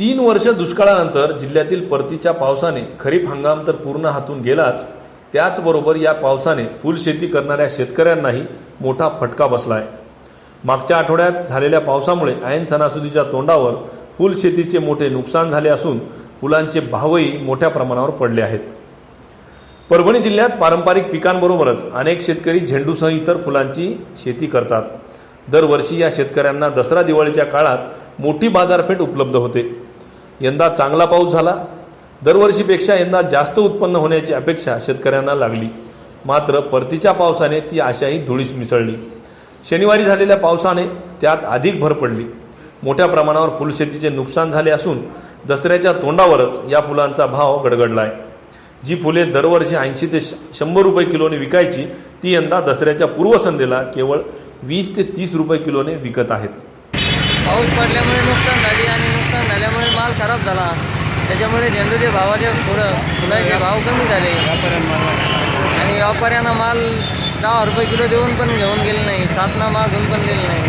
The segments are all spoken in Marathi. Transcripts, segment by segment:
तीन वर्ष दुष्काळानंतर जिल्ह्यातील परतीच्या पावसाने खरीप हंगाम तर पूर्ण हातून गेलाच. त्याचबरोबर या पावसाने फुलशेती करणाऱ्या शेतकऱ्यांनाही मोठा फटका बसला आहे मागच्या आठवड्यात झालेल्या पावसामुळे ऐन सणासुदीच्या तोंडावर फुलशेतीचे मोठे नुकसान झाले असून फुलांचे भावही मोठ्या प्रमाणावर पडले आहेत. परभणी जिल्ह्यात पारंपरिक पिकांबरोबरच अनेक शेतकरी झेंडूसह इतर फुलांची शेती करतात. दरवर्षी या शेतकऱ्यांना दसरा दिवाळीच्या काळात मोठी बाजारपेठ उपलब्ध होते. यंदा चांगला पाऊस झाला. दरवर्षीपेक्षा यंदा जास्त उत्पन्न होण्याची अपेक्षा शेतकऱ्यांना लागली. मात्र परतीच्या पावसाने ती आशाही धुळीस मिसळली. शनिवारी झालेल्या पावसाने त्यात अधिक भर पडली. मोठ्या प्रमाणावर फुलशेतीचे नुकसान झाले असून दसऱ्याच्या तोंडावरच या फुलांचा भाव गडगडला आहे जी फुले दरवर्षी ऐंशी ते श- शंभर रुपये किलोने विकायची ती यंदा दसऱ्याच्या पूर्वसंध्येला केवळ वीस ते तीस रुपये किलोने विकत आहेत. पाऊस पडल्यामुळे नुकसान झाली आणि नुकसान झाल्यामुळे माल खराब झाला. त्याच्यामुळे झेंडूचे भावाचे पुढं फुलाचे भाव कमी झाले. आणि व्यापाऱ्यांना माल दहा रुपये किलो देऊन पण घेऊन गेले नाही. सातना घेऊन पण दिले नाही.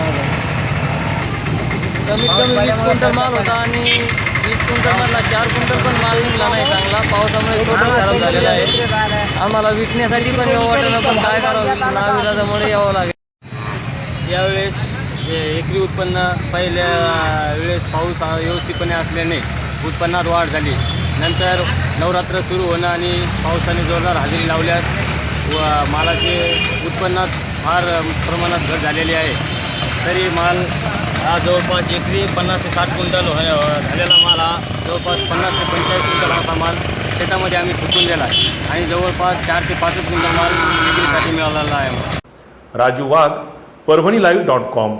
कमीत कमी वीस क्विंटल माल होता आणि वीस क्विंटल मधला चार क्विंटल पण माल निघला नाही चांगला. पावसामुळे टोटल खराब झालेला आहे. आम्हाला विकण्यासाठी पण यावं वाटलं पण काय करावं? नाविलाजामुळे यावं लागेल. यावेळेस म्हणजे एकरी उत्पन्न पहिल्या वेळेस पाऊस हा व्यवस्थितपणे असल्याने उत्पन्नात वाढ झाली. नंतर नवरात्र सुरू होणं आणि पावसाने जोरदार हजेरी लावल्यास व मालाचे उत्पन्नात फार प्रमाणात घट झालेली आहे. तरी माल हा जवळपास एकरी पन्नास ते साठ क्विंटल हो- झालेला माल हा जवळपास पन्नास ते पंचेचाळीस क्विंटल असा माल शेतामध्ये आम्ही फुटून दिला आहे. आणि जवळपास चार ते पाचच क्विंटल माल विक्रीसाठी मिळालेला आहे Raju Wagh Parbhani live dot com